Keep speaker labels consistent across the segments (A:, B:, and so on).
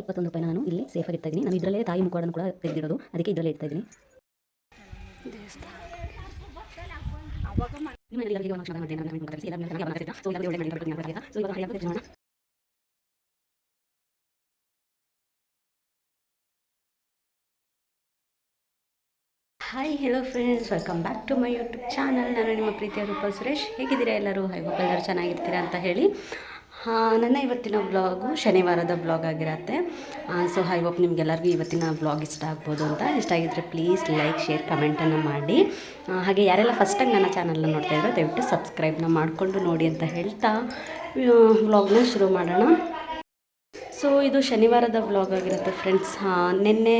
A: ಇಪ್ಪತ್ತೊಂದು ರೂಪಾಯಿ ನಾನು ಇಲ್ಲಿ ಸೇಫ್ ಆಗಿ ಇಡ್ತಾ ಇದ್ದೀನಿ. ನಾನು ಇದರಲ್ಲೇ ತಾಯಿ ಮುಖವಾಡನ್ನು ಕೂಡ ತೆಗೆದಿರೋದು ಅದಕ್ಕೆ ಇದರಲ್ಲೇ ಇಡ್ತಾ ಇದ್ದೀನಿ. Hi hello friends welcome back to my YouTube channel ನಾನು ನಿಮ್ಮ ಪ್ರೀತಿಯ ರೂಪ ಸುರೇಶ್. ಹೇಗಿದ್ದೀರಾ ಎಲ್ಲರೂ? ಹೋಪ್ ಎಲ್ಲರೂ ಚೆನ್ನಾಗಿರ್ತೀರಾ ಅಂತ ಹೇಳಿ. ನನ್ನ ಇವತ್ತಿನ ಬ್ಲಾಗು ಶನಿವಾರದ ಬ್ಲಾಗ್ ಆಗಿರತ್ತೆ. ಸೊ ಐ ಹೋಪ್ ನಿಮಗೆಲ್ಲರಿಗೂ ಇವತ್ತಿನ ಬ್ಲಾಗ್ ಇಷ್ಟ ಆಗ್ಬೋದು ಅಂತ. ಇಷ್ಟ ಆಗಿದ್ದರೆ ಪ್ಲೀಸ್ ಲೈಕ್ ಶೇರ್ ಕಮೆಂಟನ್ನು ಮಾಡಿ. ಹಾಗೆ ಯಾರೆಲ್ಲ ಫಸ್ಟ್ ಟೈಮ್ ನನ್ನ ಚಾನಲ್ನ ನೋಡ್ತಾ ಇರೋ ದಯವಿಟ್ಟು ಸಬ್ಸ್ಕ್ರೈಬ್ನ ಮಾಡಿಕೊಂಡು ನೋಡಿ ಅಂತ ಹೇಳ್ತಾ ಬ್ಲಾಗ್ನ ಶುರು ಮಾಡೋಣ. ಸೊ ಇದು ಶನಿವಾರದ ವ್ಲಾಗ್ ಆಗಿರುತ್ತೆ ಫ್ರೆಂಡ್ಸ್ ನಿನ್ನೆ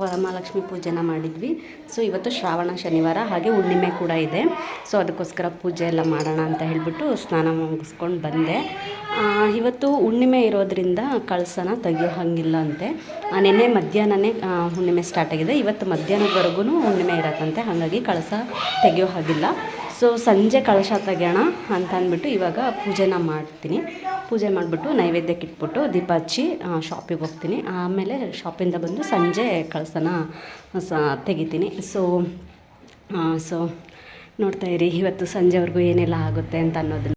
A: ವರಮಹಾಲಕ್ಷ್ಮಿ ಪೂಜೆನ ಮಾಡಿದ್ವಿ. ಸೊ ಇವತ್ತು ಶ್ರಾವಣ, ಶನಿವಾರ, ಹಾಗೆ ಹುಣ್ಣಿಮೆ ಕೂಡ ಇದೆ. ಸೊ ಅದಕ್ಕೋಸ್ಕರ ಪೂಜೆ ಎಲ್ಲ ಮಾಡೋಣ ಅಂತ ಹೇಳಿಬಿಟ್ಟು ಸ್ನಾನ ಮುಗಿಸ್ಕೊಂಡು ಬಂದೆ. ಇವತ್ತು ಹುಣ್ಣಿಮೆ ಇರೋದ್ರಿಂದ ಕಳಸನ ತೆಗಿಯೋ ಹಾಗಿಲ್ಲ ಅಂತೆ ನಿನ್ನೆ ಮಧ್ಯಾಹ್ನನೇ ಹುಣ್ಣಿಮೆ ಸ್ಟಾರ್ಟ್ ಆಗಿದೆ. ಇವತ್ತು ಮಧ್ಯಾಹ್ನದವರೆಗೂ ಹುಣ್ಣಿಮೆ ಇರತ್ತಂತೆ. ಹಾಗಾಗಿ ಕಳಸ ತೆಗಿಯೋ ಹಾಗಿಲ್ಲ ಸೊ ಸಂಜೆ ಕಳಶ ತೆಗೆಯೋಣ ಅಂತ ಅಂದ್ಬಿಟ್ಟು ಇವಾಗ ಪೂಜೆನ ಮಾಡ್ತೀನಿ. ಪೂಜೆ ಮಾಡಿಬಿಟ್ಟು ನೈವೇದ್ಯಕ್ಕೆ ಇಟ್ಬಿಟ್ಟು ದೀಪ ಹಚ್ಚಿ ಶಾಪಿಗೆ ಹೋಗ್ತೀನಿ. ಆಮೇಲೆ ಶಾಪಿಂದ ಬಂದು ಸಂಜೆ ಕಳಸನ, ಸ, ತೆಗಿತೀನಿ. ಸೊ ಸೊ ನೋಡ್ತಾ ಇರಿ, ಇವತ್ತು ಸಂಜೆವರೆಗೂ ಏನೆಲ್ಲ ಆಗುತ್ತೆ ಅಂತ ಅನ್ನೋದನ್ನ.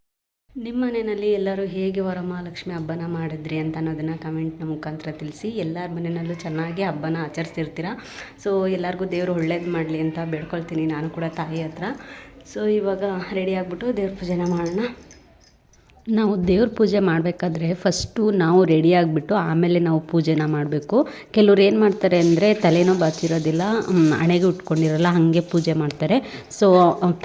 A: ನಿಮ್ಮ ಮನೆಯಲ್ಲಿ ಎಲ್ಲರೂ ಹೇಗೆ ವರಮಹಾಲಕ್ಷ್ಮಿ ಹಬ್ಬನ ಮಾಡಿದ್ರಿ ಅಂತ ಅನ್ನೋದನ್ನು ಕಮೆಂಟ್ನ ಮುಖಾಂತರ ತಿಳಿಸಿ. ಎಲ್ಲರ ಮನೆಯಲ್ಲೂ ಚೆನ್ನಾಗಿ ಹಬ್ಬನ ಆಚರಿಸ್ತಿರ್ತೀರ? ಸೊ ಎಲ್ಲರಿಗೂ ದೇವರು ಒಳ್ಳೇದು ಮಾಡಲಿ ಅಂತ ಬೇಡ್ಕೊಳ್ತೀನಿ. ನಾನು ಕೂಡ ತಾಯಿ ಹತ್ರ. ಸೊ ಇವಾಗ ರೆಡಿ ಆಗಿಬಿಟ್ಟು ದೇವ್ರ ಪೂಜೆನ ಮಾಡೋಣ. ನಾವು ದೇವ್ರ ಪೂಜೆ ಮಾಡಬೇಕಾದ್ರೆ ಫಸ್ಟು ನಾವು ರೆಡಿ ಆಗಿಬಿಟ್ಟು ಆಮೇಲೆ ನಾವು ಪೂಜೆನ ಮಾಡಬೇಕು. ಕೆಲವ್ರು ಏನು ಮಾಡ್ತಾರೆ ಅಂದರೆ ತಲೆನೋ ಬಾಚಿರೋದಿಲ್ಲ ಹಣೆಗೆ ಉಟ್ಕೊಂಡಿರಲ್ಲ, ಹಾಗೆ ಪೂಜೆ ಮಾಡ್ತಾರೆ. ಸೊ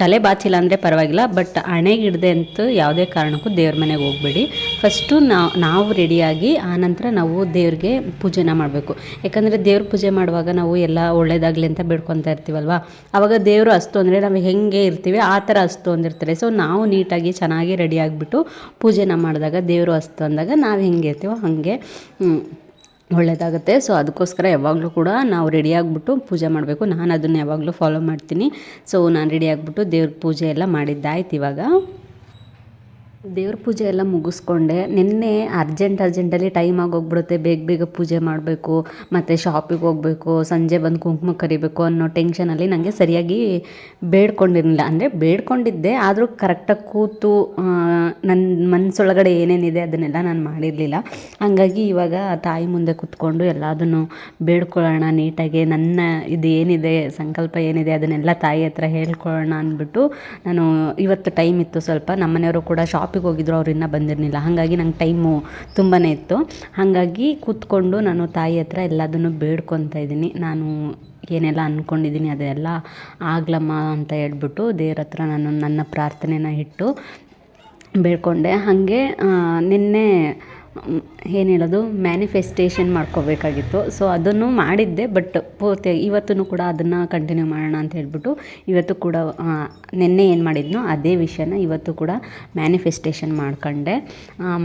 A: ತಲೆ ಬಾಚಿಲ್ಲ ಅಂದರೆ ಪರವಾಗಿಲ್ಲ ಬಟ್ ಹಣೆಗೆ ಹಿಡ್ದೆ ಅಂತೂ ಯಾವುದೇ ಕಾರಣಕ್ಕೂ ದೇವ್ರ ಮನೆಗೆ ಹೋಗಬೇಡಿ. ಫಸ್ಟು ನಾವು ನಾವು ರೆಡಿಯಾಗಿ ಆನಂತರ ನಾವು ದೇವ್ರಿಗೆ ಪೂಜೆನ ಮಾಡಬೇಕು. ಯಾಕಂದರೆ ದೇವ್ರ ಪೂಜೆ ಮಾಡುವಾಗ ನಾವು ಎಲ್ಲ ಒಳ್ಳೇದಾಗಲಿ ಅಂತ ಬೇಡ್ಕೊತಾ ಇರ್ತೀವಲ್ವ? ಆವಾಗ ದೇವರು ಅಸ್ತು ಅಂದರೆ ನಾವು ಹೆಂಗೆ ಇರ್ತೀವಿ, ಆ ಥರ ಅಸ್ತು ಅಂದಿರ್ತಾರೆ. ಸೊ ನಾವು ನೀಟಾಗಿ ಚೆನ್ನಾಗಿ ರೆಡಿ ಆಗಿಬಿಟ್ಟು ಪೂಜೆನ ಮಾಡಿದಾಗ ದೇವರು ಅಸ್ತು ಅಂದಾಗ ನಾವು ಹೆಂಗೆ ಇರ್ತೀವೋ ಹಾಗೆ ಒಳ್ಳೆಯದಾಗುತ್ತೆ ಸೊ ಅದಕ್ಕೋಸ್ಕರ ಯಾವಾಗಲೂ ಕೂಡ ನಾವು ರೆಡಿ ಆಗಿಬಿಟ್ಟು ಪೂಜೆ ಮಾಡಬೇಕು. ನಾನು ಅದನ್ನು ಯಾವಾಗಲೂ ಫಾಲೋ ಮಾಡ್ತೀನಿ. ಸೊ ನಾನು ರೆಡಿ ಆಗಿಬಿಟ್ಟು ದೇವ್ರ ಪೂಜೆ ಎಲ್ಲ ಮಾಡಿದ್ದಾಯ್ತು ಇವಾಗ. ದೇವ್ರ ಪೂಜೆ ಎಲ್ಲ ಮುಗಿಸ್ಕೊಂಡೆ. ನಿನ್ನೆ ಅರ್ಜೆಂಟ್ ಅರ್ಜೆಂಟಲ್ಲಿ ಟೈಮ್ ಆಗೋಗ್ಬಿಡುತ್ತೆ ಬೇಗ ಬೇಗ ಪೂಜೆ ಮಾಡಬೇಕು, ಮತ್ತು ಶಾಪಿಗೆ ಹೋಗಬೇಕು, ಸಂಜೆ ಬಂದು ಕುಂಕುಮ ಕರಿಬೇಕು ಅನ್ನೋ ಟೆನ್ಷನಲ್ಲಿ ನನಗೆ ಸರಿಯಾಗಿ ಬೇಡ್ಕೊಂಡಿರಲಿಲ್ಲ. ಅಂದರೆ ಬೇಡ್ಕೊಂಡಿದ್ದೆ, ಆದರೂ ಕರೆಕ್ಟಾಗಿ ಕೂತು ನನ್ನ ಮನಸ್ಸೊಳಗಡೆ ಏನೇನಿದೆ ಅದನ್ನೆಲ್ಲ ನಾನು ಮಾಡಿರಲಿಲ್ಲ. ಹಾಗಾಗಿ ಇವಾಗ ತಾಯಿ ಮುಂದೆ ಕೂತ್ಕೊಂಡು ಎಲ್ಲದನ್ನು ಬೇಡ್ಕೊಳ್ಳೋಣ, ನೀಟಾಗಿ ನನ್ನ ಇದು ಏನಿದೆ, ಸಂಕಲ್ಪ ಏನಿದೆ ಅದನ್ನೆಲ್ಲ ತಾಯಿ ಹತ್ರ ಹೇಳ್ಕೊಳ್ಳೋಣ ಅಂದ್ಬಿಟ್ಟು ನಾನು ಇವತ್ತು ಟೈಮ್ ಇತ್ತು ಸ್ವಲ್ಪ. ನಮ್ಮನೆಯವರು ಕೂಡ ಶಾಪಿಗೆ ಹೋಗಿದ್ರು, ಅವ್ರು ಇನ್ನೂ ಬಂದಿರಲಿಲ್ಲ. ಹಾಗಾಗಿ ನಂಗೆ ಟೈಮು ತುಂಬಾ ಇತ್ತು. ಹಾಗಾಗಿ ಕೂತ್ಕೊಂಡು ನಾನು ತಾಯಿ ಹತ್ರ ಎಲ್ಲದನ್ನು ಬೇಡ್ಕೊತಾ ಇದ್ದೀನಿ. ನಾನು ಏನೆಲ್ಲ ಅಂದ್ಕೊಂಡಿದ್ದೀನಿ ಅದೆಲ್ಲ ಆಗ್ಲಮ್ಮ ಅಂತ ಹೇಳ್ಬಿಟ್ಟು ದೇವ್ರ ಹತ್ರ ನಾನು ನನ್ನ ಪ್ರಾರ್ಥನೆನ ಇಟ್ಟು ಬೇಡ್ಕೊಂಡೆ. ಹಾಗೆ ನಿನ್ನೆ ಏನು ಹೇಳೋದು? ಮ್ಯಾನಿಫೆಸ್ಟೇಷನ್ ಮಾಡ್ಕೋಬೇಕಾಗಿತ್ತು. ಸೊ ಅದನ್ನು ಮಾಡಿದ್ದೆ ಬಟ್ ಪೂರ್ತಿ ಇವತ್ತೂ ಕೂಡ ಅದನ್ನು ಕಂಟಿನ್ಯೂ ಮಾಡೋಣ ಅಂತ ಹೇಳ್ಬಿಟ್ಟು ಇವತ್ತು ಕೂಡ ನಿನ್ನೆ ಏನು ಮಾಡಿದ್ನೋ ಅದೇ ವಿಷಯನ ಇವತ್ತು ಕೂಡ ಮ್ಯಾನಿಫೆಸ್ಟೇಷನ್ ಮಾಡ್ಕೊಂಡೆ.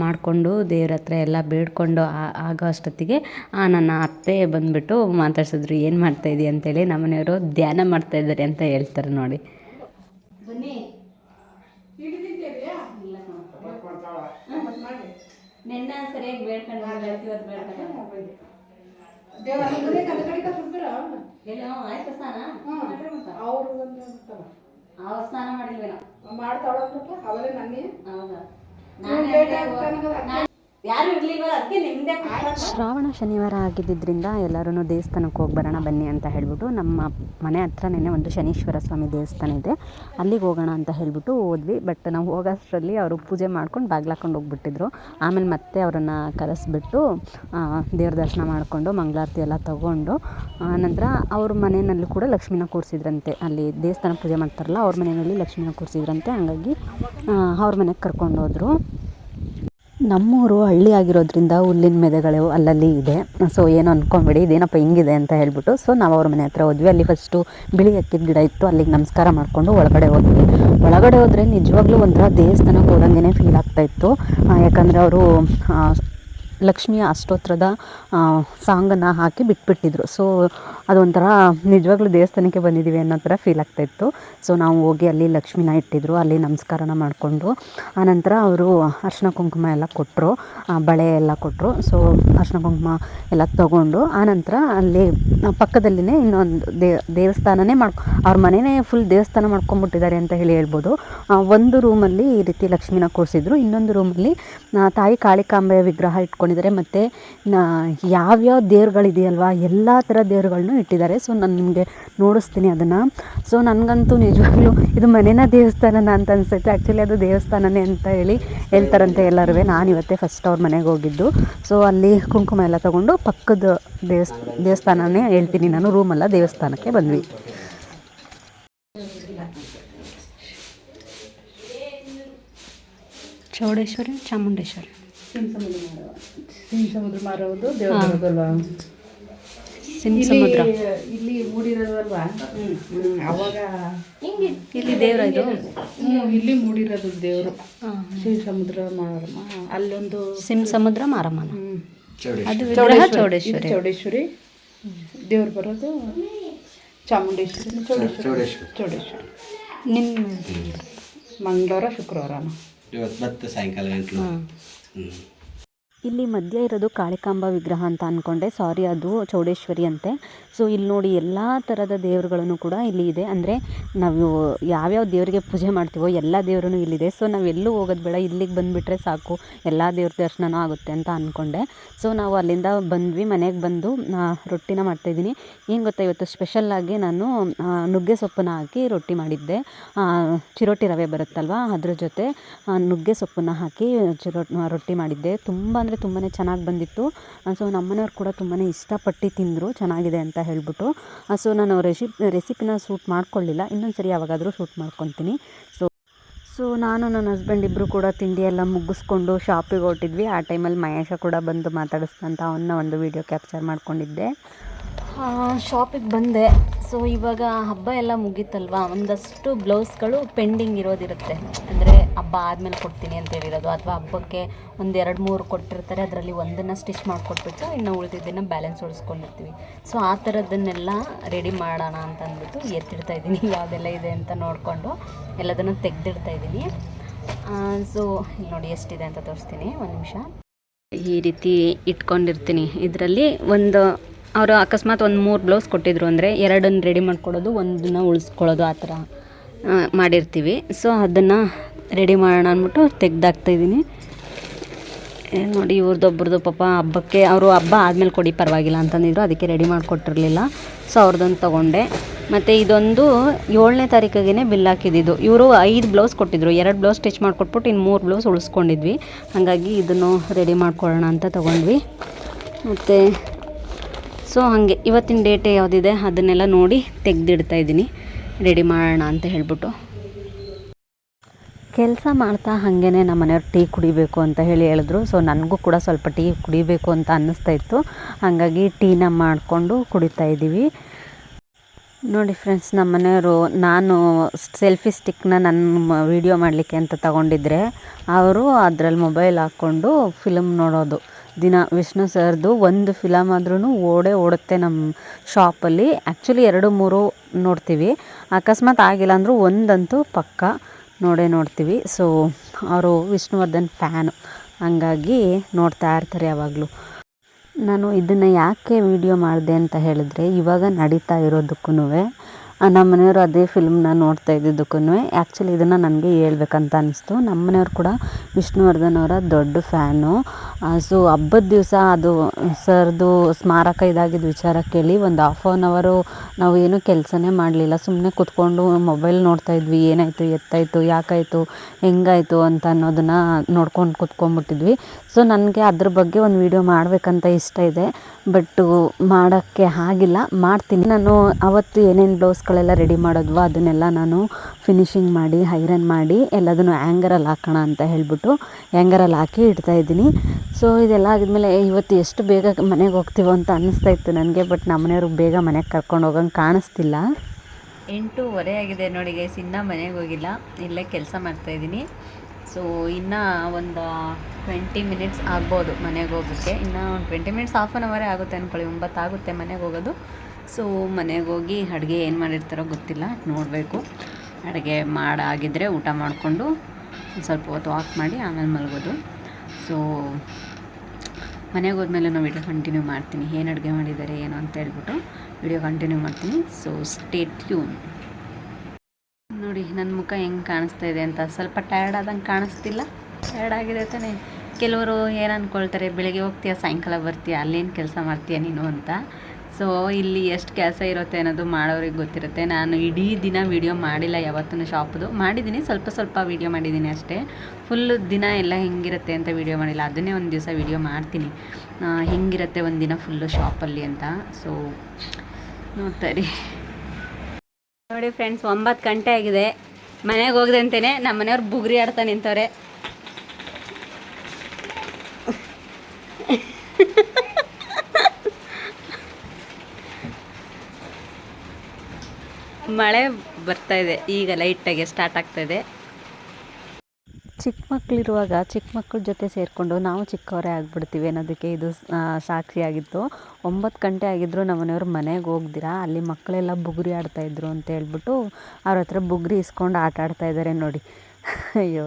A: ಮಾಡಿಕೊಂಡು ದೇವ್ರ ಹತ್ರ ಎಲ್ಲ ಬೇಡ್ಕೊಂಡು ಆಗೋ ಅಷ್ಟೊತ್ತಿಗೆ ನನ್ನ ಅತ್ತೆ ಬಂದುಬಿಟ್ಟು ಮಾತಾಡ್ಸಿದ್ರು, ಏನು ಮಾಡ್ತಾಯಿದ್ದೀಯ ಅಂತೇಳಿ ನಮ್ಮನೆಯವರು, ಧ್ಯಾನ ಮಾಡ್ತಾಯಿದ್ದಾರೆ ಅಂತ ಹೇಳ್ತಾರೆ ನೋಡಿ. ಬನ್ನಿ. ನಿನ್ನೆ ಸರಿಯಾಗಿ ಬೇಡ್ಕೊಂಡು ಇವತ್ತು ಬೇಡ್ಕೊಂಡು ಎಲ್ಲೋ ಆಯ್ತು ಸ್ನಾನ? ಅವ ಸ್ನಾನ ಮಾಡಿಲ್ವೇನೋ? ಹೌದಾ? ಶ್ರಾವಣ ಶನಿವಾರ ಆಗಿದ್ದರಿಂದ ಎಲ್ಲರೂ ದೇವಸ್ಥಾನಕ್ಕೆ ಹೋಗಿ ಬರೋಣ ಬನ್ನಿ ಅಂತ ಹೇಳ್ಬಿಟ್ಟು ನಮ್ಮ ಮನೆ ಹತ್ರನೇ ಒಂದು ಶನೀಶ್ವರ ಸ್ವಾಮಿ ದೇವಸ್ಥಾನ ಇದೆ. ಅಲ್ಲಿಗೆ ಹೋಗೋಣ ಅಂತ ಹೇಳ್ಬಿಟ್ಟು ಹೋದ್ವಿ. ಬಟ್ ನಾವು ಹೋಗೋಷ್ಟರಲ್ಲಿ ಅವರು ಪೂಜೆ ಮಾಡ್ಕೊಂಡು ಬಾಗ್ಲಾಕೊಂಡು ಹೋಗ್ಬಿಟ್ಟಿದ್ರು. ಆಮೇಲೆ ಮತ್ತೆ ಅವರನ್ನು ಕರೆಸ್ಬಿಟ್ಟು ದೇವ್ರ ದರ್ಶನ ಮಾಡಿಕೊಂಡು ಮಂಗಳಾರತಿ ಎಲ್ಲ ತಗೊಂಡು ನಂತರ ಅವ್ರ ಮನೆಯಲ್ಲಿ ಕೂಡ ಲಕ್ಷ್ಮಿನ ಕೂರಿಸಿದ್ರಂತೆ. ಅಲ್ಲಿ ದೇವಸ್ಥಾನ ಪೂಜೆ ಮಾಡ್ತಾರಲ್ಲ, ಅವ್ರ ಮನೆಯಲ್ಲಿ ಲಕ್ಷ್ಮಿನ ಕೂರಿಸಿದ್ರಂತೆ. ಹಾಗಾಗಿ ಅವ್ರ ಮನೆಗೆ ಕರ್ಕೊಂಡು ಹೋದರು. ನಮ್ಮೂರು ಹಳ್ಳಿ ಆಗಿರೋದ್ರಿಂದ ಹುಲ್ಲಿನ ಮೆದೆಗಳು ಅಲ್ಲಲ್ಲಿ ಇದೆ. ಸೊ ಏನು ಅಂದ್ಕೊಂಬಿಡಿ ಇದೇನಪ್ಪ ಹಿಂಗಿದೆ ಅಂತ ಹೇಳ್ಬಿಟ್ಟು. ಸೊ ನಾವು ಅವ್ರ ಮನೆ ಹತ್ರ ಹೋದ್ವಿ. ಅಲ್ಲಿ ಫಸ್ಟು ಬಿಳಿ ಅಕ್ಕಿದ ಗಿಡ ಇತ್ತು. ಅಲ್ಲಿಗೆ ನಮಸ್ಕಾರ ಮಾಡಿಕೊಂಡು ಒಳಗಡೆ ಹೋದ್ವಿ. ಒಳಗಡೆ ಹೋದರೆ ನಿಜವಾಗ್ಲೂ ಒಂಥರ ದೇವಸ್ಥಾನಕ್ಕೆ ಹೋದಂಗೆ ಫೀಲ್ ಆಗ್ತಾಯಿತ್ತು ಯಾಕಂದರೆ ಅವರು ಲಕ್ಷ್ಮಿಯ ಅಷ್ಟೋತ್ರದ ಸಾಂಗನ್ನು ಹಾಕಿ ಬಿಟ್ಬಿಟ್ಟಿದ್ರು. ಸೊ ಅದೊಂಥರ ನಿಜವಾಗ್ಲೂ ದೇವಸ್ಥಾನಕ್ಕೆ ಬಂದಿದ್ದೀವಿ ಅನ್ನೋ ಥರ ಫೀಲ್ ಆಗ್ತಾಯಿತ್ತು ಸೊ ನಾವು ಹೋಗಿ ಅಲ್ಲಿ ಲಕ್ಷ್ಮಿನ ಇಟ್ಟಿದ್ರು, ಅಲ್ಲಿ ನಮಸ್ಕಾರನ ಮಾಡಿಕೊಂಡು. ಆನಂತರ ಅವರು ಅರ್ಶಿನ ಕುಂಕುಮ ಎಲ್ಲ ಕೊಟ್ಟರು ಬಳೆ ಎಲ್ಲ ಕೊಟ್ಟರು ಸೊ ಅರ್ಶಿನ ಕುಂಕುಮ ಎಲ್ಲ ತೊಗೊಂಡು ಆನಂತರ ಅಲ್ಲಿ ಪಕ್ಕದಲ್ಲಿನೇ ಇನ್ನೊಂದು ದೇವಸ್ಥಾನನೇ ಮಾಡ್ಕೊ, ಅವ್ರ ಮನೆಯೇ ಫುಲ್ ದೇವಸ್ಥಾನ ಮಾಡ್ಕೊಂಬಿಟ್ಟಿದ್ದಾರೆ ಅಂತ ಹೇಳಿ ಹೇಳ್ಬೋದು. ಒಂದು ರೂಮಲ್ಲಿ ಈ ರೀತಿ ಲಕ್ಷ್ಮಿನ ಕೂರಿಸಿದ್ರು. ಇನ್ನೊಂದು ರೂಮಲ್ಲಿ ತಾಯಿ ಕಾಳಿಕಾಂಬೆಯ ವಿಗ್ರಹ ಇಟ್ಕೊಂಡಿದ್ದಾರೆ ಮತ್ತು ಯಾವ್ಯಾವ ದೇವ್ರುಗಳಿದೆಯಲ್ವ ಎಲ್ಲ ಥರ ದೇವ್ರುಗಳ್ನೂ ಇಟ್ಟಿದ್ದಾರೆ. ಸೊ ನಾನು ನಿಮಗೆ ನೋಡಿಸ್ತೀನಿ ಅದನ್ನು. ಸೊ ನನಗಂತೂ ನಿಜವಾಗ್ಲೂ ಇದು ಮನೆನ ದೇವಸ್ಥಾನನ ಅಂತ ಅನಿಸುತ್ತೆ. ಆ್ಯಕ್ಚುಲಿ ಅದು ದೇವಸ್ಥಾನನೇ ಅಂತ ಹೇಳಿ ಹೇಳ್ತಾರಂತೆ ಎಲ್ಲರೂ ನಾನು ಇವತ್ತೇ ಫಸ್ಟ್ ಅವ್ರ ಮನೆಗೆ ಹೋಗಿದ್ದು. ಸೊ ಅಲ್ಲಿ ಕುಂಕುಮ ಎಲ್ಲ ತೊಗೊಂಡು ಪಕ್ಕದ ದೇವಸ್, ದೇವಸ್ಥಾನನೇ ಹೇಳ್ತೀನಿ ನಾನು. ರೂಮಲ್ಲ ದೇವಸ್ಥಾನಕ್ಕೆ ಬಂದ್ವಿ. ಚೌಡೇಶ್ವರಿ, ಚಾಮುಂಡೇಶ್ವರಿ.
B: ಸಿಂಗ್ ಸಮುದ್ರ ಮಾರೋದು ದೇವರದಲ್ವಾ
A: ಸಿಂಹ ಸಮುದ್ರ
B: ಇಲ್ಲಿ ಮೂಡಿರೋದಲ್ವಾ? ಅವಾಗ
A: ಇಲ್ಲಿ ದೇವ್ರ ಇದು?
B: ಇಲ್ಲಿ ಮೂಡಿರೋದು ದೇವರು. ಶಿವ ಸಮುದ್ರ ಮಾರಮ್ಮ ಅಲ್ಲೊಂದು
A: ಸಿಂಹ ಸಮುದ್ರ ಮಾರಮ್ಮನ ಅದು ವಿಗ್ರಹ ಚೌಡೇಶ್ವರಿ.
B: ಚೌಡೇಶ್ವರಿ. ದೇವ್ರು ಬರೋದು ಚಾಮುಂಡೇಶ್ವರಿ ಚೌಡೇಶ್ವರಿ. ಚೌಡೇಶ್ವರಿ.
A: ನಿಮ್ಮ
B: ಮಂಗಳವಾರ ಶುಕ್ರವಾರ
C: ಇವತ್ತು ಮತ್ತೆ ಸಾಯಂಕಾಲ ಗಂಟಲು ಹ್ಞೂ
A: ಇಲ್ಲಿ ಮಧ್ಯ ಇರೋದು ಕಾಳಿಕಾಂಬ ವಿಗ್ರಹ ಅಂತ ಅಂದ್ಕೊಂಡೆ ಸಾರಿ ಅದು ಚೌಡೇಶ್ವರಿ ಅಂತೆ. ಸೊ ಇಲ್ಲಿ ನೋಡಿ ಎಲ್ಲ ಥರದ ದೇವರುಗಳನ್ನು ಕೂಡ ಇಲ್ಲಿ ಇದೆ. ಅಂದರೆ, ನಾವು ಯಾವ್ಯಾವ ದೇವರಿಗೆ ಪೂಜೆ ಮಾಡ್ತೀವೋ ಎಲ್ಲ ದೇವರೂ ಇಲ್ಲಿದೆ. ಸೊ ನಾವು ಎಲ್ಲೂ ಹೋಗೋದು ಬೇಡ. ಇಲ್ಲಿಗೆ ಬಂದುಬಿಟ್ರೆ ಸಾಕು. ಎಲ್ಲ ದೇವ್ರ ದರ್ಶನವೂ ಆಗುತ್ತೆ ಅಂತ ಅಂದ್ಕೊಂಡೆ ಸೊ ನಾವು ಅಲ್ಲಿಂದ ಬಂದ್ವಿ. ಮನೆಗೆ ಬಂದು ರೊಟ್ಟಿನ ಮಾಡ್ತಾಯಿದ್ದೀನಿ ಏನು ಗೊತ್ತಾ, ಇವತ್ತು ಸ್ಪೆಷಲ್ಲಾಗಿ ನಾನು ನುಗ್ಗೆ ಸೊಪ್ಪನ್ನ ಹಾಕಿ ರೊಟ್ಟಿ ಮಾಡಿದ್ದೆ. ಚಿರೋಟಿ ರವೆ ಬರುತ್ತಲ್ವ, ಅದ್ರ ಜೊತೆ ನುಗ್ಗೆ ಸೊಪ್ಪನ್ನು ಹಾಕಿ ಚಿರೋ ರೊಟ್ಟಿ ಮಾಡಿದ್ದೆ. ತುಂಬ ಅಂದರೆ ತುಂಬಾ ಚೆನ್ನಾಗಿ ಬಂದಿತ್ತು. ಸೊ ನಮ್ಮನೆಯವ್ರು ಕೂಡ ತುಂಬಾ ಇಷ್ಟಪಟ್ಟು ತಿಂದರು, ಚೆನ್ನಾಗಿದೆ ಅಂತ ಹೇಳ್ಬಿಟ್ಟು. ಸೊ ನಾನು ರೆಸಿಪ್ ರೆಸಿಪಿನ ಶೂಟ್ ಮಾಡ್ಕೊಳ್ಳಿಲ್ಲ. ಇನ್ನೊಂದು ಸರಿ ಯಾವಾಗಾದರೂ ಶೂಟ್ ಮಾಡ್ಕೊತೀನಿ. ಸೊ ಸೊ ನಾನು ನನ್ನ ಹಸ್ಬೆಂಡ್ ಇಬ್ಬರು ಕೂಡ ತಿಂಡಿ ಎಲ್ಲ ಮುಗಿಸ್ಕೊಂಡು ಶಾಪಿಗೆ ಹೊರಟಿದ್ವಿ. ಆ ಟೈಮಲ್ಲಿ ಮಹೇಶ ಕೂಡ ಬಂದು ಮಾತಾಡಿಸ್ದಂತ ಅವನ್ನ ಒಂದು ವಿಡಿಯೋ ಕ್ಯಾಪ್ಚರ್ ಮಾಡ್ಕೊಂಡಿದ್ದೆ. ಶಾಪಿಗೆ ಬಂದೆ. ಸೊ ಇವಾಗ ಹಬ್ಬ ಎಲ್ಲ ಮುಗೀತಲ್ವ? ಒಂದಷ್ಟು ಬ್ಲೌಸ್ಗಳು ಪೆಂಡಿಂಗ್ ಇರೋದಿರುತ್ತೆ. ಅಂದರೆ ಹಬ್ಬ ಆದಮೇಲೆ ಕೊಡ್ತೀನಿ ಅಂತ ಹೇಳಿರೋದು. ಅಥವಾ ಹಬ್ಬಕ್ಕೆ ಒಂದು ಎರಡು ಮೂರು ಕೊಟ್ಟಿರ್ತಾರೆ. ಅದರಲ್ಲಿ ಒಂದನ್ನು ಸ್ಟಿಚ್ ಮಾಡಿಕೊಟ್ಬಿಟ್ಟು ಇನ್ನು ಉಳಿದಿದ್ದನ್ನು ಬ್ಯಾಲೆನ್ಸ್ ಉಳಿಸ್ಕೊಂಡಿರ್ತೀವಿ. ಸೊ ಆ ಥರದನ್ನೆಲ್ಲ ರೆಡಿ ಮಾಡೋಣ ಅಂತ ಅಂದ್ಬಿಟ್ಟು ಎತ್ತಿಡ್ತಾ ಇದ್ದೀನಿ. ಯಾವುದೆಲ್ಲ ಇದೆ ಅಂತ ನೋಡಿಕೊಂಡು ಎಲ್ಲದನ್ನು ತೆಗೆದಿಡ್ತಾ ಇದ್ದೀನಿ. ಸೊ ಇಲ್ಲಿ ನೋಡಿ ಎಷ್ಟಿದೆ ಅಂತ ತೋರಿಸ್ತೀನಿ. ಒಂದು ನಿಮಿಷ. ಈ ರೀತಿ ಇಟ್ಕೊಂಡಿರ್ತೀನಿ. ಇದರಲ್ಲಿ ಒಂದು ಅವರು ಅಕಸ್ಮಾತ್ ಒಂದು ಮೂರು ಬ್ಲೌಸ್ ಕೊಟ್ಟಿದ್ರು ಅಂದರೆ ಎರಡನ್ನು ರೆಡಿ ಮಾಡ್ಕೊಡೋದು, ಒಂದನ್ನು ಉಳಿಸ್ಕೊಳ್ಳೋದು ಆ ಥರ ಮಾಡಿರ್ತೀವಿ. ಸೊ ಅದನ್ನು ರೆಡಿ ಮಾಡೋಣ ಅಂದ್ಬಿಟ್ಟು ತೆಗ್ದಾಕ್ತಾಯಿದ್ದೀನಿ ನೋಡಿ ಇವ್ರದ್ದೊಬ್ರದ್ದು ಪಾಪ ಹಬ್ಬಕ್ಕೆ, ಅವರು ಹಬ್ಬ ಆದಮೇಲೆ ಕೊಡಿ ಪರವಾಗಿಲ್ಲ ಅಂತಂದಿದ್ರು, ಅದಕ್ಕೆ ರೆಡಿ ಮಾಡಿಕೊಟ್ಟಿರಲಿಲ್ಲ. ಸೊ ಅವ್ರದ್ದೊಂದು ತೊಗೊಂಡೆ. ಮತ್ತು ಇದೊಂದು ಏಳನೇ ತಾರೀಕಿಗೆ ಬಿಲ್ ಹಾಕಿದ್ದು ಇವರು ಐದು ಬ್ಲೌಸ್ ಕೊಟ್ಟಿದ್ರು, ಎರಡು ಬ್ಲೌಸ್ ಸ್ಟಿಚ್ ಮಾಡಿಕೊಟ್ಬಿಟ್ಟು ಇನ್ನು ಮೂರು ಬ್ಲೌಸ್ ಉಳಿಸ್ಕೊಂಡಿದ್ವಿ. ಹಾಗಾಗಿ ಇದನ್ನು ರೆಡಿ ಮಾಡ್ಕೊಳ್ಳೋಣ ಅಂತ ತೊಗೊಂಡ್ವಿ. ಮತ್ತು ಸೊ ಹಾಗೆ ಇವತ್ತಿನ ಡೇಟ್ ಯಾವುದಿದೆ ಅದನ್ನೆಲ್ಲ ನೋಡಿ ತೆಗೆದಿಡ್ತಾ ಇದ್ದೀನಿ. ರೆಡಿ ಮಾಡೋಣ ಅಂತ ಹೇಳ್ಬಿಟ್ಟು. ಕೆಲಸ ಮಾಡ್ತಾ ಹಾಗೇ ನಮ್ಮ ಮನೆಯವ್ರು ಟೀ ಕುಡಿಬೇಕು ಅಂತ ಹೇಳಿ ಹೇಳಿದ್ರು. ಸೊ ನನಗೂ ಕೂಡ ಸ್ವಲ್ಪ ಟೀ ಕುಡಿಬೇಕು ಅಂತ ಅನ್ನಿಸ್ತಾ ಇತ್ತು. ಹಾಗಾಗಿ ಟೀನ ಮಾಡಿಕೊಂಡು ಕುಡಿತಾ ಇದ್ದೀವಿ. ನೋಡಿ ಫ್ರೆಂಡ್ಸ್ ನಮ್ಮ ಮನೆಯವರು ನಾನು ಸೆಲ್ಫಿ ಸ್ಟಿಕ್ನ ನನ್ನ ವೀಡಿಯೋ ಮಾಡಲಿಕ್ಕೆ ಅಂತ ತಗೊಂಡಿದ್ರೆ, ಅವರು ಅದರಲ್ಲಿ ಮೊಬೈಲ್ ಹಾಕ್ಕೊಂಡು ಫಿಲಮ್ ನೋಡೋದು. ದಿನ ವಿಷ್ಣು ಸರ್ದು ಒಂದು ಫಿಲಮ್ ಆದ್ರೂ ಓಡೇ ಓಡುತ್ತೆ ನಮ್ಮ ಶಾಪಲ್ಲಿ ಆ್ಯಕ್ಚುಲಿ ಎರಡು ಮೂರು ನೋಡ್ತೀವಿ. ಅಕಸ್ಮಾತ್ ಆಗಿಲ್ಲ ಅಂದರೂ ಒಂದಂತೂ ಪಕ್ಕ ನೋಡೇ ನೋಡ್ತೀವಿ. ಸೊ ಅವರು ವಿಷ್ಣುವರ್ಧನ್ ಫ್ಯಾನು ಹಂಗಾಗಿ ನೋಡ್ತಾ ಇರ್ತಾರೆ ಯಾವಾಗಲೂ. ನಾನು ಇದನ್ನು ಯಾಕೆ ವಿಡಿಯೋ ಮಾಡಿದೆ ಅಂತ ಹೇಳಿದ್ರೆ ಇವಾಗ ನಡೀತಾ ಇರೋದಕ್ಕೂ ನಮ್ಮ ಮನೆಯವರು ಅದೇ ಫಿಲ್ಮ್ನ ನೋಡ್ತಾ ಇದ್ದಿದ್ದಕ್ಕೂ ಆ್ಯಕ್ಚುಲಿ ಇದನ್ನು ನನಗೆ ಹೇಳ್ಬೇಕಂತ ಅನಿಸ್ತು. ನಮ್ಮ ಮನೆಯವ್ರು ಕೂಡ ವಿಷ್ಣುವರ್ಧನ್ ಅವರ ದೊಡ್ಡ ಫ್ಯಾನು. ಸೊ ಹಬ್ಬದ ದಿವಸ ಅದು ಸರ್ದು ಸ್ಮಾರಕ ಇದಾಗಿದ್ದ ವಿಚಾರ ಕೇಳಿ ಒಂದು ಹಾಫ್ ಆನ್ ಅವರು ನಾವು ಏನೂ ಕೆಲಸನೇ ಮಾಡಲಿಲ್ಲ. ಸುಮ್ಮನೆ ಕೂತ್ಕೊಂಡು ಮೊಬೈಲ್ ನೋಡ್ತಾ ಇದ್ವಿ. ಏನಾಯಿತು, ಎತ್ತಾಯಿತು, ಯಾಕಾಯಿತು, ಹೆಂಗಾಯಿತು ಅಂತ ಅನ್ನೋದನ್ನು ನೋಡ್ಕೊಂಡು ಕೂತ್ಕೊಂಡ್ಬಿಟ್ಟಿದ್ವಿ. ಸೊ ನನಗೆ ಅದ್ರ ಬಗ್ಗೆ ಒಂದು ವಿಡಿಯೋ ಮಾಡಬೇಕಂತ ಇಷ್ಟ ಇದೆ. ಬಟ್ಟು ಮಾಡೋಕ್ಕೆ ಆಗಿಲ್ಲ. ಮಾಡ್ತೀನಿ. ನಾನು ಅವತ್ತು ಏನೇನು ಬ್ಲೌಸ್ಗಳೆಲ್ಲ ರೆಡಿ ಮಾಡೋದ್ವ ಅದನ್ನೆಲ್ಲ ನಾನು ಫಿನಿಶಿಂಗ್ ಮಾಡಿ ಐರನ್ ಮಾಡಿ, ಎಲ್ಲದನ್ನು ಆ್ಯಂಗರಲ್ಲಿ ಹಾಕೋಣ ಅಂತ ಹೇಳ್ಬಿಟ್ಟು ಆ್ಯಂಗರಲ್ಲಿ ಹಾಕಿ ಇಡ್ತಾ ಇದ್ದೀನಿ. ಸೊ ಇದೆಲ್ಲ ಆಗಿದ್ಮೇಲೆ ಇವತ್ತು ಎಷ್ಟು ಬೇಗ ಮನೆಗೆ ಹೋಗ್ತೀವೋ ಅಂತ ಅನ್ನಿಸ್ತಾ ಇತ್ತು ನನಗೆ. ಬಟ್ ನಮ್ಮ ಮನೆಯವ್ರಿಗೆ ಬೇಗ ಮನೆಗೆ ಕರ್ಕೊಂಡು ಹೋಗಂಗೆ ಕಾಣಿಸ್ತಿಲ್ಲ. ಎಂಟೂವರೆ ಆಗಿದೆ ನೋಡಿ ಸಿನ್ನ ಮನೆಗೆ ಹೋಗಿಲ್ಲ. ಇಲ್ಲೇ ಕೆಲಸ ಮಾಡ್ತಾಯಿದ್ದೀನಿ ಸೊ ಇನ್ನೂ ಒಂದು ಟ್ವೆಂಟಿ ಮಿನಿಟ್ಸ್ ಆಗ್ಬೋದು ಮನೆಗೆ ಹೋಗೋಕ್ಕೆ. ಇನ್ನು ಒಂದು ಟ್ವೆಂಟಿ ಮಿನಿಟ್ಸ್ ಹಾಫ್ ಆನ್ ಅವರೇ ಆಗುತ್ತೆ ಅಂದ್ಕೊಳ್ಳಿ ಒಂಬತ್ತು ಆಗುತ್ತೆ ಮನೆಗೆ ಹೋಗೋದು. ಸೊ ಮನೆಗೆ ಹೋಗಿ ಅಡುಗೆ ಏನು ಮಾಡಿರ್ತಾರೋ ಗೊತ್ತಿಲ್ಲ. ನೋಡಬೇಕು. ಅಡುಗೆ ಮಾಡಾಗಿದ್ದರೆ ಊಟ ಮಾಡಿಕೊಂಡು ಒಂದು ಸ್ವಲ್ಪ ಹೊತ್ತು ವಾಕ್ ಮಾಡಿ ಆಮೇಲೆ ಮಲಗೋದು. ಸೊ ಮನೆಗೆ ಹೋದ್ಮೇಲೆ ನಾವು ವಿಡಿಯೋ ಕಂಟಿನ್ಯೂ ಮಾಡ್ತೀನಿ. ಏನು ಅಡುಗೆ ಮಾಡಿದ್ದಾರೆ ಏನು ಅಂತ ಹೇಳ್ಬಿಟ್ಟು ವಿಡಿಯೋ ಕಂಟಿನ್ಯೂ ಮಾಡ್ತೀನಿ. ಸೊ ಸ್ಟೇಟ್ ನೋಡಿ ನನ್ನ ಮುಖ ಹೆಂಗೆ ಕಾಣಿಸ್ತಾ ಇದೆ ಅಂತ. ಸ್ವಲ್ಪ ಟಯರ್ಡ್ ಆದಂಗೆ ಕಾಣಿಸ್ತಿಲ್ಲ. ಟಯರ್ಡ್ ಆಗಿದೆ ತಾನೇ. ಕೆಲವರು ಏನು ಅಂದ್ಕೊಳ್ತಾರೆ ಬೆಳಗ್ಗೆ ಹೋಗ್ತೀಯ, ಸಾಯಂಕಾಲ ಬರ್ತೀಯ, ಅಲ್ಲೇನು ಕೆಲಸ ಮಾಡ್ತೀಯ ನೀನು ಅಂತ. ಸೊ ಇಲ್ಲಿ ಎಷ್ಟು ಕೆಲಸ ಇರುತ್ತೆ ಅನ್ನೋದು ಮಾಡೋರಿಗೆ ಗೊತ್ತಿರುತ್ತೆ. ನಾನು ಇಡೀ ದಿನ ವೀಡಿಯೋ ಮಾಡಿಲ್ಲ ಯಾವತ್ತೂ ಶಾಪ್ದು ಮಾಡಿದ್ದೀನಿ, ಸ್ವಲ್ಪ ಸ್ವಲ್ಪ ವೀಡಿಯೋ ಮಾಡಿದ್ದೀನಿ ಅಷ್ಟೇ. ಫುಲ್ ದಿನ ಎಲ್ಲ ಹೆಂಗಿರುತ್ತೆ ಅಂತ ವೀಡಿಯೋ ಮಾಡಿಲ್ಲ. ಅದನ್ನೇ ಒಂದು ದಿವಸ ವೀಡಿಯೋ ಮಾಡ್ತೀನಿ. ಹೆಂಗಿರುತ್ತೆ ಒಂದು ದಿನ ಫುಲ್ಲು ಶಾಪಲ್ಲಿ ಅಂತ. ಸೊ ನೋಡ್ತಾ ನೋಡಿ ಫ್ರೆಂಡ್ಸ್ ಒಂಬತ್ತು ಗಂಟೆ ಆಗಿದೆ. ಮನೆಗೆ ಹೋಗ್ದೆ ಅಂತೇನೆ ನಮ್ಮ ಮನೆಯವ್ರು ಬುಗ್ರಿ ಆಡ್ತಾ ನಿಂತವ್ರೆ. ಮಳೆ ಬರ್ತಾ ಇದೆ. ಈಗ ಲೈಟಾಗಿ ಸ್ಟಾರ್ಟ್ ಆಗ್ತಾ ಇದೆ. ಚಿಕ್ಕ ಮಕ್ಕಳಿರುವಾಗ ಚಿಕ್ಕ ಮಕ್ಕಳ ಜೊತೆ ಸೇರಿಕೊಂಡು ನಾವು ಚಿಕ್ಕವರೇ ಆಗಿಬಿಡ್ತೀವಿ ಅನ್ನೋದಕ್ಕೆ ಇದು ಸಾಕ್ಷಿ ಸಾಕ್ಷಿಯಾಗಿತ್ತು. ಒಂಬತ್ತು ಗಂಟೆ ಆಗಿದ್ರು ನಮ್ಮ ಮನೆಯವ್ರ ಮನೆಗೆ ಹೋಗ್ದಿರಾ, ಅಲ್ಲಿ ಮಕ್ಕಳೆಲ್ಲ ಬುಗುರಿ ಆಡ್ತಾಯಿದ್ರು ಅಂತ ಹೇಳ್ಬಿಟ್ಟು ಅವ್ರ ಹತ್ರ ಬುಗುರಿ ಇಸ್ಕೊಂಡು ಆಟ ಆಡ್ತಾ ಇದ್ದಾರೆ ನೋಡಿ. ಅಯ್ಯೋ.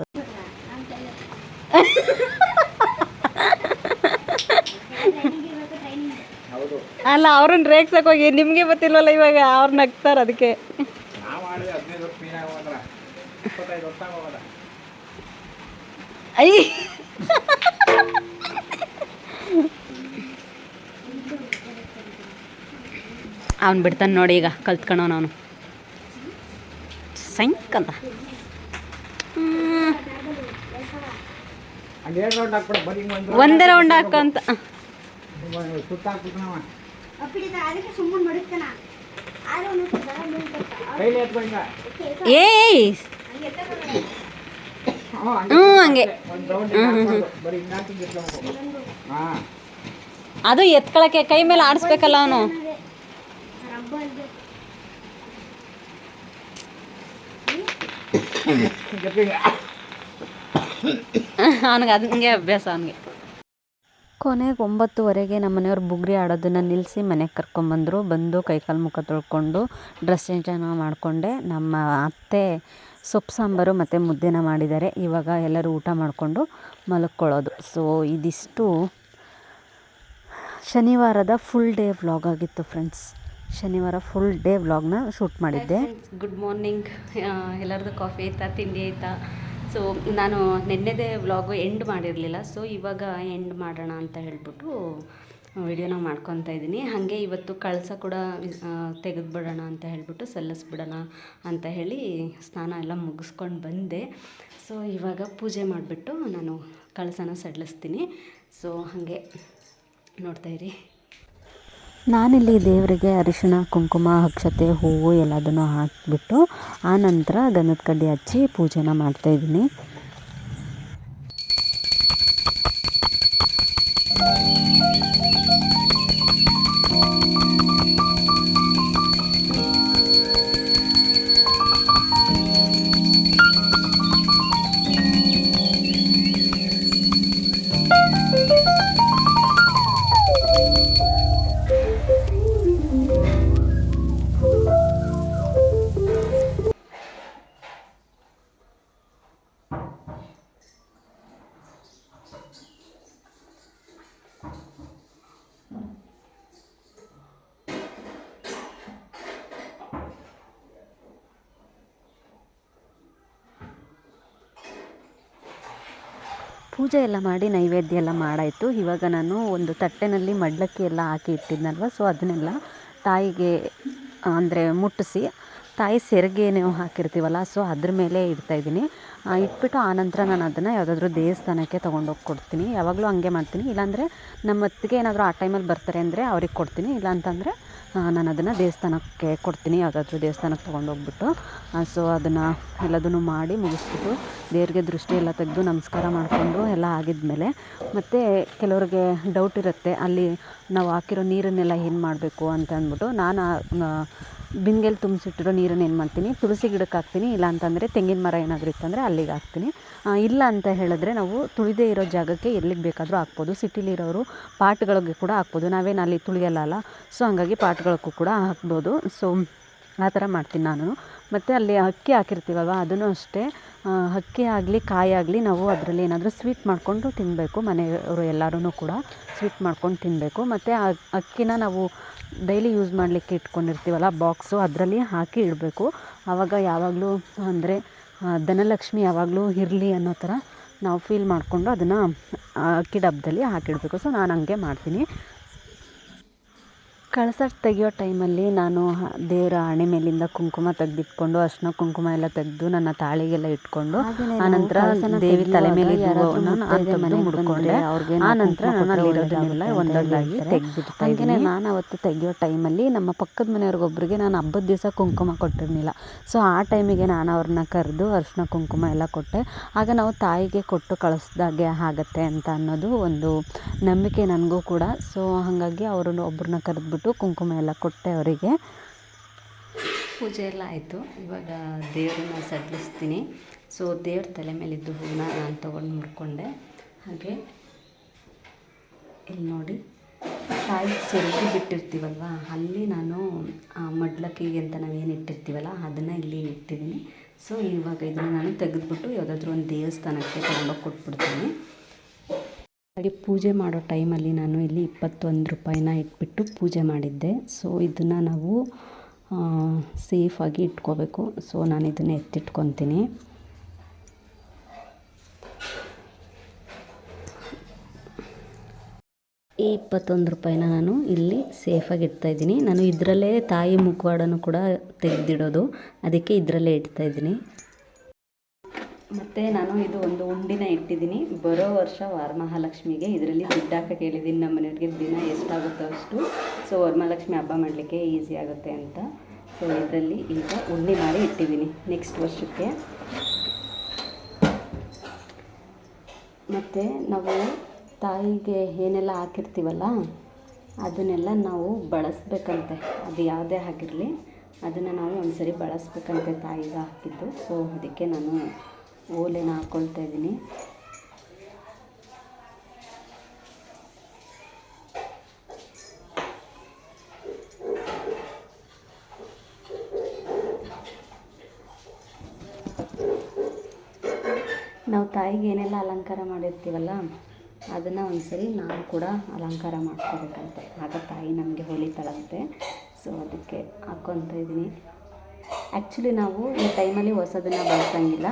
A: ಅಲ್ಲ, ಅವ್ರನ್ನ ರೇಗ್ಸಕ್ಕೆ ಹೋಗಿ, ನಿಮಗೆ ಗೊತ್ತಿಲ್ವಲ್ಲ ಇವಾಗ ಅವ್ರು ನಗ್ತಾರೆ ಅದಕ್ಕೆ. ಐ ಅವ್ನು ಬಿಡ್ತಾನೆ ನೋಡಿ ಈಗ ಕಲ್ತ್ಕೊಳೋನು ಅವನು. ಸೈಂಕ್ ಅಂತ. ಒಂದೇ ರೌಂಡ್ ಹಾಕಂತ ಏಯ್. ಹ್ಞೂ ಹಂಗೆ. ಅದು ಎತ್ಕೊಳಕ್ಕೆ ಕೈ ಮೇಲೆ ಆಡಿಸ್ಬೇಕಲ್ಲ ಅವನು. ಅವನಿಗೆ ಹಂಗೆ ಅಭ್ಯಾಸ ಅವನಿಗೆ. ಕೊನೆಗೆ ಒಂಬತ್ತುವರೆಗೆ ನಮ್ಮ ಮನೆಯವ್ರು ಬುಗ್ರಿ ಆಡೋದನ್ನು ನಿಲ್ಲಿಸಿ ಮನೆಗೆ ಕರ್ಕೊಂಬಂದರು ಬಂದು ಕೈಕಾಲು ಮುಖ ತೊಳ್ಕೊಂಡು ಡ್ರೆಸ್ ಚೇಂಜನ್ನು ಮಾಡಿಕೊಂಡೆ. ನಮ್ಮ ಅತ್ತೆ ಸೊಪ್ಪು ಸಾಂಬಾರು ಮತ್ತು ಮುದ್ದೆನ ಮಾಡಿದ್ದಾರೆ. ಇವಾಗ ಎಲ್ಲರೂ ಊಟ ಮಾಡಿಕೊಂಡು ಮಲ್ಕೊಳ್ಳೋದು. ಸೊ ಇದಿಷ್ಟು ಶನಿವಾರದ ಫುಲ್ ಡೇ ವ್ಲಾಗ್ ಆಗಿತ್ತು ಫ್ರೆಂಡ್ಸ್ ಶನಿವಾರ ಫುಲ್ ಡೇ ವ್ಲಾಗ್ನ ಶೂಟ್ ಮಾಡಿದ್ದೆ. ಗುಡ್ ಮಾರ್ನಿಂಗ್ ಎಲ್ಲರದ್ದು ಕಾಫಿ ಆಯ್ತಾ, ತಿಂಡಿ ಆಯ್ತಾ? ಸೊ ನಾನು ನಿನ್ನೆದೇ ವ್ಲಾಗು ಎಂಡ್ ಮಾಡಿರಲಿಲ್ಲ. ಸೊ ಇವಾಗ ಎಂಡ್ ಮಾಡೋಣ ಅಂತ ಹೇಳ್ಬಿಟ್ಟು ವಿಡಿಯೋನ ಮಾಡ್ಕೊತಾ ಇದ್ದೀನಿ. ಹಾಗೆ ಇವತ್ತು ಕಳಸ ಕೂಡ ತೆಗೆದುಬಿಡೋಣ ಅಂತ ಹೇಳ್ಬಿಟ್ಟು ಸಲ್ಲಿಸ್ಬಿಡೋಣ ಅಂತ ಹೇಳಿ ಸ್ನಾನ ಎಲ್ಲ ಮುಗಿಸ್ಕೊಂಡು ಬಂದೆ. ಸೊ ಇವಾಗ ಪೂಜೆ ಮಾಡಿಬಿಟ್ಟು ನಾನು ಕಳಸನ ಸಡಿಲಿಸ್ತೀನಿ. ಸೊ ಹಾಗೆ ನೋಡ್ತಾಯಿರಿ ನಾನಿಲ್ಲಿ ದೇವರಿಗೆ ಅರಿಶಿಣ, ಕುಂಕುಮ, ಅಕ್ಷತೆ, ಹೂವು ಎಲ್ಲದನ್ನು ಹಾಕಿಬಿಟ್ಟು ಆ ನಂತರ ಗಂಧದ ಕಡ್ಡಿ ಹಚ್ಚಿ ಪೂಜೆನ ಮಾಡ್ತಾಯಿದ್ದೀನಿ ಪೂಜೆ ಎಲ್ಲ ಮಾಡಿ ನೈವೇದ್ಯ ಎಲ್ಲ ಮಾಡಾಯಿತು. ಇವಾಗ ನಾನು ಒಂದು ತಟ್ಟೆನಲ್ಲಿ ಮಡ್ಲಕ್ಕಿ ಎಲ್ಲ ಹಾಕಿ ಇಟ್ಟಿದ್ನಲ್ವ ಸೊ ಅದನ್ನೆಲ್ಲ ತಾಯಿಗೆ, ಅಂದರೆ ಮುಟ್ಟಿಸಿ ತಾಯಿ ಸೆರಿಗೆ ಹಾಕಿರ್ತೀವಲ್ಲ ಸೊ ಅದ್ರ ಮೇಲೆ ಇಡ್ತಾಯಿದ್ದೀನಿ ಇಟ್ಬಿಟ್ಟು ಆನಂತರ ನಾನು ಅದನ್ನು ಯಾವುದಾದ್ರೂ ದೇವಸ್ಥಾನಕ್ಕೆ ತೊಗೊಂಡೋಗಿ ಕೊಡ್ತೀನಿ. ಯಾವಾಗಲೂ ಹಂಗೆ ಮಾಡ್ತೀನಿ. ಇಲ್ಲಾಂದರೆ ನಮ್ಮ ಅತ್ತಿಗೆ ಏನಾದರೂ ಆ ಟೈಮಲ್ಲಿ ಬರ್ತಾರೆ ಅಂದರೆ ಅವ್ರಿಗೆ ಕೊಡ್ತೀನಿ. ಇಲ್ಲ ಅಂತಂದರೆ ನಾನು ಅದನ್ನು ದೇವಸ್ಥಾನಕ್ಕೆ ಕೊಡ್ತೀನಿ, ಯಾವುದಾದ್ರೂ ದೇವಸ್ಥಾನಕ್ಕೆ ತೊಗೊಂಡೋಗ್ಬಿಟ್ಟು ಸೊ ಅದನ್ನು ಎಲ್ಲದನ್ನು ಮಾಡಿ ಮುಗಿಸ್ಬಿಟ್ಟು ದೇವ್ರಿಗೆ ದೃಷ್ಟಿ ಎಲ್ಲ ತೆಗೆದು ನಮಸ್ಕಾರ ಮಾಡಿಕೊಂಡು ಎಲ್ಲ ಆಗಿದ್ಮೇಲೆ ಮತ್ತು ಕೆಲವ್ರಿಗೆ ಡೌಟ್ ಇರುತ್ತೆ, ಅಲ್ಲಿ ನಾವು ಹಾಕಿರೋ ನೀರನ್ನೆಲ್ಲ ಏನು ಮಾಡಬೇಕು ಅಂತ ಅಂದ್ಬಿಟ್ಟು ನಾನು ಬಿಂದಿಗೆಲಿ ತುಂಬಿಸಿಟ್ಟಿರೋ ನೀರನ್ನು ಏನು ಮಾಡ್ತೀನಿ? ತುಳಸಿ ಗಿಡಕ್ಕೆ ಹಾಕ್ತೀನಿ. ಇಲ್ಲ ಅಂತಂದರೆ ತೆಂಗಿನ ಮರ ಏನಾದರೂ ಇತ್ತಂದರೆ ಅಲ್ಲಿಗೆ ಹಾಕ್ತೀನಿ. ಇಲ್ಲ ಅಂತ ಹೇಳಿದ್ರೆ ನಾವು ತುಳಿದೇ ಇರೋ ಜಾಗಕ್ಕೆ ಎಲ್ಲಿಗೆ ಬೇಕಾದರೂ ಹಾಕ್ಬೋದು. ಸಿಟಿಲಿರೋರು ಪಾಟ್ಗಳಿಗೆ ಕೂಡ ಹಾಕ್ಬೋದು. ನಾವೇನು ಅಲ್ಲಿ ತುಳಿಯಲ್ಲ ಅಲ್ಲ? ಸೊ, ಹಂಗಾಗಿ ಪಾಟ್ಗಳಿಗೂ ಕೂಡ ಹಾಕ್ಬೋದು. ಸೊ, ಆ ಥರ ಮಾಡ್ತೀನಿ ನಾನು. ಮತ್ತು ಅಲ್ಲಿ ಅಕ್ಕಿ ಹಾಕಿರ್ತೀವಲ್ವ? ಅದನ್ನು ಅಷ್ಟೇ. ಅಕ್ಕಿ ಆಗಲಿ, ಕಾಯಿ ಆಗಲಿ ನಾವು ಅದರಲ್ಲಿ ಏನಾದರೂ ಸ್ವೀಟ್ ಮಾಡಿಕೊಂಡು ತಿನ್ನಬೇಕು ಮನೆಯವರು ಎಲ್ಲರೂ ಕೂಡ. ಸ್ವೀಟ್ ಮಾಡ್ಕೊಂಡು ತಿನ್ನಬೇಕು ಮತ್ತು ಅಕ್ಕಿನ ನಾವು ಡೈಲಿ ಯೂಸ್ ಮಾಡಲಿಕ್ಕೆ ಇಟ್ಕೊಂಡಿರ್ತೀವಲ್ಲ ಬಾಕ್ಸು ಅದರಲ್ಲಿ ಹಾಕಿ ಇಡಬೇಕು. ಆವಾಗ ಯಾವಾಗಲೂ, ಅಂದರೆ ಧನಲಕ್ಷ್ಮಿ ಯಾವಾಗಲೂ ಇರಲಿ ಅನ್ನೋ ಥರ ನಾವು ಫೀಲ್ ಮಾಡಿಕೊಂಡು ಅದನ್ನು ಅಕ್ಕಿ ಡಬ್ಬದಲ್ಲಿ ಹಾಕಿಡಬೇಕು. ಸೊ ನಾನು ಹಂಗೆ ಮಾಡ್ತೀನಿ. ಕಳಸ ತೆಗಿಯೋ ಟೈಮಲ್ಲಿ ನಾನು ದೇವರ ಹಣೆ ಮೇಲಿಂದ ಕುಂಕುಮ ತೆಗೆದಿಟ್ಕೊಂಡು ಅರ್ಶಿನ ಕುಂಕುಮ ಎಲ್ಲ ತೆಗೆದು ನನ್ನ ತಾಳಿಗೆಲ್ಲ ಇಟ್ಕೊಂಡು ಆನಂತರ ದೇವಿ ತಲೆ ಮೇಲೆ ಮುಡ್ಕೊಂಡೆ. ಮುಡ್ಕೊಂಡೆ ಆನಂತರ ನಾನು ಅಲ್ಲಿರೋದನ್ನೆಲ್ಲ ಒಂದೊಂದಾಗಿ ತೆಗೆದಿಟ್ಟೆ ಹಾಗೆಯೇ ನಾನು ಅವತ್ತು ತೆಗಿಯೋ ಟೈಮಲ್ಲಿ ನಮ್ಮ ಪಕ್ಕದ ಮನೆಯವ್ರಿಗೊಬ್ಬರಿಗೆ ನಾನು ಹಬ್ಬದ ದಿವಸ ಕುಂಕುಮ ಕೊಟ್ಟಿರಲಿಲ್ಲ. ಸೊ ಆ ಟೈಮಿಗೆ ನಾನು ಅವ್ರನ್ನ ಕರೆದು ಅರ್ಶಿನ ಕುಂಕುಮ ಎಲ್ಲ ಕೊಟ್ಟೆ. ಆಗ ನಾವು ತಾಯಿಗೆ ಕೊಟ್ಟು ಕಳಿಸ್ದಾಗೆ ಆಗತ್ತೆ ಅಂತ ಅನ್ನೋದು ಒಂದು ನಂಬಿಕೆ ನನಗೂ ಕೂಡ. ಸೊ ಹಾಗಾಗಿ ಅವರನ್ನು ಒಬ್ಬರನ್ನ ಕರೆದ್ಬಿಟ್ಟು ಕುಂಕುಮ ಎಲ್ಲ ಕೊಟ್ಟೆ ಅವರಿಗೆ. ಪೂಜೆ ಎಲ್ಲ ಆಯಿತು. ಇವಾಗ ದೇವ್ರನ್ನ ಸಡ್ಲಿಸ್ತೀನಿ ಸೊ ದೇವ್ರ ತಲೆ ಮೇಲಿದ್ದು ಹೂವನ್ನ ನಾನು ತೊಗೊಂಡು ಮುಡ್ಕೊಂಡೆ ಹಾಗೆ ಇಲ್ಲಿ ನೋಡಿ ಕಾಯಿ ಸೆರಗಿ ಬಿಟ್ಟಿರ್ತೀವಲ್ವ? ಅಲ್ಲಿ ನಾನು ಮಡ್ಲಕ್ಕಿಗೆ ಅಂತ ನಾವೇನು ಇಟ್ಟಿರ್ತೀವಲ್ಲ, ಅದನ್ನು ಇಲ್ಲಿ ಇಟ್ಟಿದ್ದೀನಿ. ಸೊ ಇವಾಗ ಇದನ್ನು ನಾನು ತೆಗೆದುಬಿಟ್ಟು ಯಾವುದಾದ್ರೂ ಒಂದು ದೇವಸ್ಥಾನಕ್ಕೆ ತೊಗೊಂಡೋಗಿ ಕೊಟ್ಬಿಡ್ತೀನಿ. ಹಾಗೆ ಪೂಜೆ ಮಾಡೋ ಟೈಮಲ್ಲಿ ನಾನು ಇಲ್ಲಿ ಇಪ್ಪತ್ತೊಂದು ರೂಪಾಯಿನ ಇಟ್ಬಿಟ್ಟು ಪೂಜೆ ಮಾಡಿದ್ದೆ. ಸೊ ಇದನ್ನು ನಾವು ಸೇಫಾಗಿ ಇಟ್ಕೋಬೇಕು. ಸೊ ನಾನು ಇದನ್ನು ಎತ್ತಿಟ್ಕೊತೀನಿ. ಈ ಇಪ್ಪತ್ತೊಂದು ರೂಪಾಯಿನ ನಾನು ಇಲ್ಲಿ ಸೇಫಾಗಿ ಇಡ್ತಾ ಇದ್ದೀನಿ. ನಾನು ಇದರಲ್ಲೇ ತಾಯಿ ಮುಖವಾಡನೂ ಕೂಡ ತೆಗೆದಿಡೋದು. ಅದಕ್ಕೆ ಇದರಲ್ಲೇ ಇಡ್ತಾ ಇದ್ದೀನಿ. ಮತ್ತು ನಾನು ಇದು ಒಂದು ಉಂಡಿನ ಇಟ್ಟಿದ್ದೀನಿ. ಬರೋ ವರ್ಷ ವರಮಹಾಲಕ್ಷ್ಮಿಗೆ ಇದರಲ್ಲಿ ದುಡ್ಡು ಕೇಳಿದ್ದೀನಿ ನಮ್ಮ ಮನೆಯವ್ರಿಗೆ ದಿನ ಎಷ್ಟಾಗುತ್ತೋ ಅಷ್ಟು. ಸೊ ವರಮಹಾಲಕ್ಷ್ಮಿ ಹಬ್ಬ ಮಾಡಲಿಕ್ಕೆ ಈಸಿ ಆಗುತ್ತೆ ಅಂತ. ಸೊ ಇದರಲ್ಲಿ ಈಗ ಉಂಡಿ ಮಾಡಿ ಇಟ್ಟಿದ್ದೀನಿ ನೆಕ್ಸ್ಟ್ ವರ್ಷಕ್ಕೆ. ಮತ್ತು ನಾವು ತಾಯಿಗೆ ಏನೆಲ್ಲ ಹಾಕಿರ್ತೀವಲ್ಲ, ಅದನ್ನೆಲ್ಲ ನಾವು ಬಳಸಬೇಕಂತೆ. ಅದು ಯಾವುದೇ ಆಗಿರಲಿ ಅದನ್ನು ನಾವು ಒಂದ್ಸರಿ ಬಳಸ್ಬೇಕಂತೆ ತಾಯಿಗೆ ಹಾಕಿದ್ದು. ಸೊ ಅದಕ್ಕೆ ನಾನು ಓಲೆನ ಹಾಕ್ಕೊಳ್ತಾ ಇದ್ದೀನಿ. ನಾವು ತಾಯಿಗೆ ಏನೆಲ್ಲ ಅಲಂಕಾರ ಮಾಡಿರ್ತೀವಲ್ಲ, ಅದನ್ನು ಒಂದ್ಸರಿ ನಾವು ಕೂಡ ಅಲಂಕಾರ ಮಾಡ್ಕೋಬೇಕಂತೆ. ಆಗ ತಾಯಿ ನಮಗೆ ಹೊಲಿತಾಳಂತೆ ಸೊ ಅದಕ್ಕೆ ಹಾಕ್ಕೊತ ಇದ್ದೀನಿ. ಆ್ಯಕ್ಚುಲಿ ನಾವು ಈ ಟೈಮಲ್ಲಿ ಹೊಸದನ್ನು ಬಳಸಂಗಿಲ್ಲ.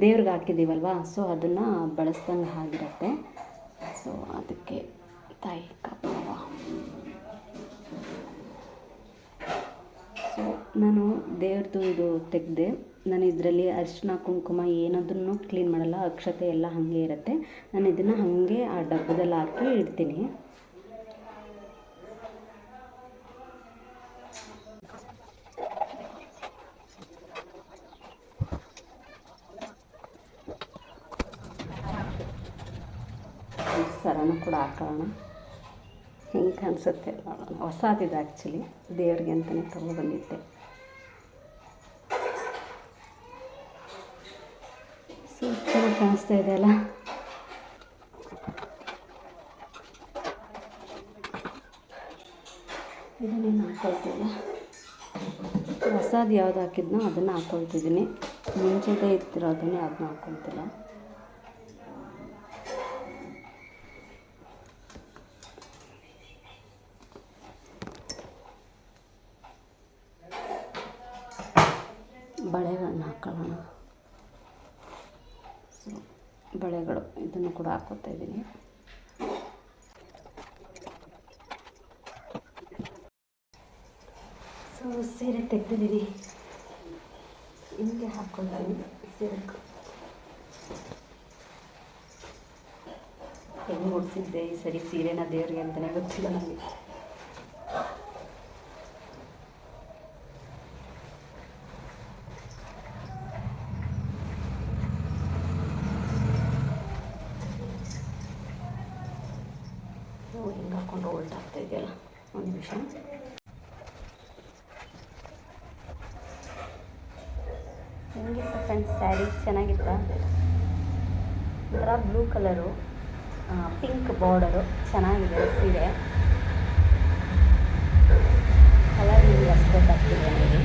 A: ದೇವ್ರಿಗೆ ಹಾಕಿದ್ದೀವಲ್ವಾ? ಸೊ ಅದನ್ನು ಬಳಸ್ದಂಗೆ ಆಗಿರುತ್ತೆ. ಸೊ ಅದಕ್ಕೆ ತಾಯಿ ಕಾಪಾಡವ ಸೊ ನಾನು ದೇವ್ರದ್ದು ಇದು ತೆಗೆದೆ, ನಾನು ಇದರಲ್ಲಿ ಅರಿಶಿನ, ಕುಂಕುಮ ಏನಾದ್ರೂ ಕ್ಲೀನ್ ಮಾಡಲ್ಲ, ಅಕ್ಷತೆ ಎಲ್ಲ ಹಾಗೆ ಇರುತ್ತೆ. ನಾನು ಇದನ್ನು ಹಾಗೆ ಆ ಡಬ್ಬದಲ್ಲಿ ಹಾಕಿ ಇಡ್ತೀನಿ. ಸರನು ಕೂಡ ಹಾಕೋಣ. ಹೆಂಗೆ ಕಾಣಿಸುತ್ತೆ ನೋಡೋಣ ಹೊಸದಿದೆ ಆ್ಯಕ್ಚುಲಿ ದೇವ್ರಿಗೆ ಅಂತಲೇ ತೊಗೊಬಂದಿದ್ದೆ ಸೊ ಚೆನ್ನಾಗಿ ಕಾಣಿಸ್ತಾ ಇದೆ ಅಲ್ಲ? ಇದನ್ನೇನು ಹಾಕ್ಕೊಳ್ತಿಲ್ಲ ಹೊಸದು ಯಾವ್ದು ಹಾಕಿದ್ನೋ ಅದನ್ನು ಹಾಕ್ಕೊಳ್ತಿದ್ದೀನಿ ಮುಂಚೆದೇ ಇರ್ತಿರೋದನ್ನೇ ಅದನ್ನ ಹಾಕ್ಕೊಳ್ತಿಲ್ಲ ಬಳೆಗಳನ್ನ ಹಾಕೊಳ್ಳೋಣ ಸೊ ಬಳೆಗಳು. ಇದನ್ನು ಕೂಡ ಹಾಕೋತಾ ಇದ್ದೀನಿ. ಸೊ ಸೀರೆ ತೆಗೆದಿದ್ದೀನಿ ಹಿಂಗೆ ಹಾಕ್ಕೊಳ್ತೀನಿ ಸೀರೆ ಹೆಂಗೆ ಮುಡಿಸಿದ್ದೆ ಈ ಸರಿ ಸೀರೆನ ದೇವ್ರಿಗೆ ಅಂತಲೇ ಗೊತ್ತಿಲ್ಲ ನನಗೆ ಹಿಂಗೆ ಹಾಕೊಂಡು ಓಲ್ಟ್ ಆಗ್ತಾ ಇದೆಯಲ್ಲ ಒಂದು ನಿಮಿಷ ಹೆಂಗಿತ್ತ ಫ್ರೆಂಡ್ಸ್ ಸ್ಯಾರಿ ಚೆನ್ನಾಗಿತ್ತ? ಒಂಥರ ಬ್ಲೂ ಕಲರು ಪಿಂಕ್ ಬಾರ್ಡರು ಚೆನ್ನಾಗಿದೆ, ಸೀರೆ. ಕಲರ್ ನಿಮಗೆ ಅಷ್ಟು ಗೊತ್ತಾಗ್ತಿದೆ ನನಗೆ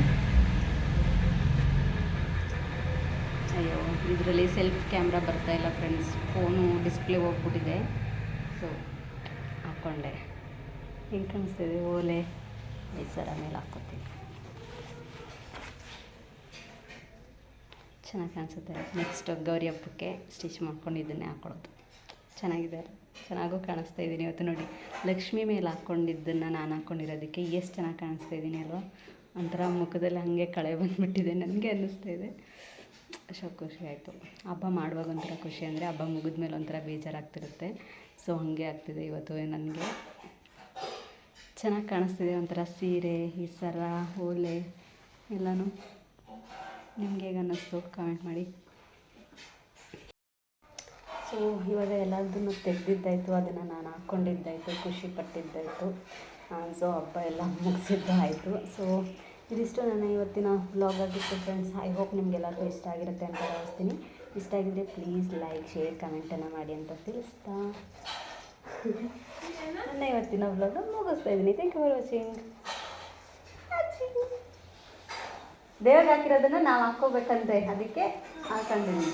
A: ಅಯ್ಯೋ, ಇದರಲ್ಲಿ ಸೆಲ್ಫ್ ಕ್ಯಾಮ್ರಾ ಬರ್ತಾ ಇಲ್ಲ ಫ್ರೆಂಡ್ಸ್ ಫೋನು ಡಿಸ್ಪ್ಲೇ ಹೋಗ್ಬಿಟ್ಟಿದೆ. ಸೊ ಹಾಕ್ಕೊಂಡೆ ಹೆಂಗೆ ಕಾಣಿಸ್ತಿದೆ? ಓಲೆ. ಈ ಮೇಲೆ ಹಾಕ್ಕೊತೀನಿ. ಚೆನ್ನಾಗಿ ಕಾಣಿಸುತ್ತೆ. ನೆಕ್ಸ್ಟ್ ಗೌರಿ ಹಬ್ಬಕ್ಕೆ ಸ್ಟಿಚ್ ಮಾಡ್ಕೊಂಡು ಇದನ್ನೇ ಹಾಕ್ಕೊಳ್ಳೋದು ಚೆನ್ನಾಗಿದೆ? ಚೆನ್ನಾಗೂ ಕಾಣಿಸ್ತಾ ಇದ್ದೀನಿ ಇವತ್ತು ನೋಡಿ. ಲಕ್ಷ್ಮಿ ಮೇಲೆ ಹಾಕ್ಕೊಂಡಿದ್ದನ್ನು ನಾನು ಹಾಕ್ಕೊಂಡಿರೋದಕ್ಕೆ ಎಷ್ಟು ಚೆನ್ನಾಗಿ ಕಾಣಿಸ್ತಾ ಇದ್ದೀನಿ ಅಲ್ವಾ? ಒಂಥರ ಮುಖದಲ್ಲಿ ಹಾಗೆ ಕಳೆ ಬಂದುಬಿಟ್ಟಿದೆ. ನನಗೆ ಅನ್ನಿಸ್ತಾ ಇದೆ. ಅಷ್ಟು ಖುಷಿ ಆಯಿತು. ಹಬ್ಬ ಮಾಡುವಾಗ ಒಂಥರ ಖುಷಿ ಅಂದರೆ ಹಬ್ಬ ಮುಗಿದ ಮೇಲೆ ಒಂಥರ ಬೇಜಾರಾಗ್ತಿರುತ್ತೆ. ಸೊ ಹಾಗೆ ಆಗ್ತಿದೆ ಇವತ್ತು ನನಗೆ. ಚೆನ್ನಾಗಿ ಕಾಣಿಸ್ತಿದೆ ಒಂಥರ ಸೀರೆ, ಈ ಸರ, ಓಲೆ ಎಲ್ಲನೂ. ನಿಮ್ಗೆ ಹೇಗೆ ಅನ್ನಿಸ್ತು? ಕಮೆಂಟ್ ಮಾಡಿ. ಸೊ, ಇವಾಗ ಎಲ್ಲದನ್ನು ತೆಗೆದಿದ್ದಾಯಿತು, ಅದನ್ನು ನಾನು ಹಾಕ್ಕೊಂಡಿದ್ದಾಯಿತು ಖುಷಿ ಪಟ್ಟಿದ್ದಾಯಿತು. ಸೊ, ಹಬ್ಬ ಎಲ್ಲ ಮುಗಿಸಿದ್ದಾಯಿತು ಸೊ, ಇದಿಷ್ಟು ನನ್ನ ಇವತ್ತಿನ ಬ್ಲಾಗ್ ಆಗಿತ್ತು ಫ್ರೆಂಡ್ಸ್ ಐ ಹೋಪ್ ನಿಮಗೆಲ್ಲರಿಗೂ ಇಷ್ಟ ಆಗಿರುತ್ತೆ ಅಂತ ಭಾವಿಸ್ತೀನಿ. ಇಷ್ಟ ಆಗಿದ್ದರೆ ಪ್ಲೀಸ್ ಲೈಕ್ ಶೇರ್ ಕಮೆಂಟನ್ನು ಮಾಡಿ ಅಂತ ತಿಳಿಸ್ತಾ. ನನ್ನ ಇವತ್ತಿನ ಬ್ಲಾಗ್ ಮುಗಿಸ್ತಾ ಇದ್ದೀನಿ ಥ್ಯಾಂಕ್ ಯು ಫಾರ್ ವಾಚಿಂಗ್ ದೇವ್ರಿಗೆ ಹಾಕಿರೋದನ್ನು ನಾವು ಹಾಕ್ಕೋಬೇಕಂತೆ ಅದಕ್ಕೆ ಹಾಕೊಂಡಿದ್ದೀನಿ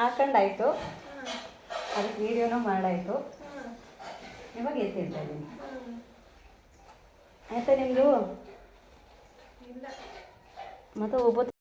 A: ಹಾಕೊಂಡಾಯ್ತು. ಅದಕ್ಕೆ ವೀಡಿಯೋನೂ ಮಾಡಾಯಿತು. ಇವಾಗ ಎತ್ತಿ ಇಡ್ತಾ ಇದ್ದೀನಿ ಆಯ್ತಾ ನಿಮ್ಮದು ಮತ್ತು ಒಬ್ಬತ್ತು